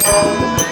Thank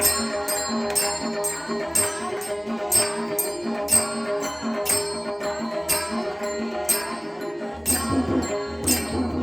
Thank you.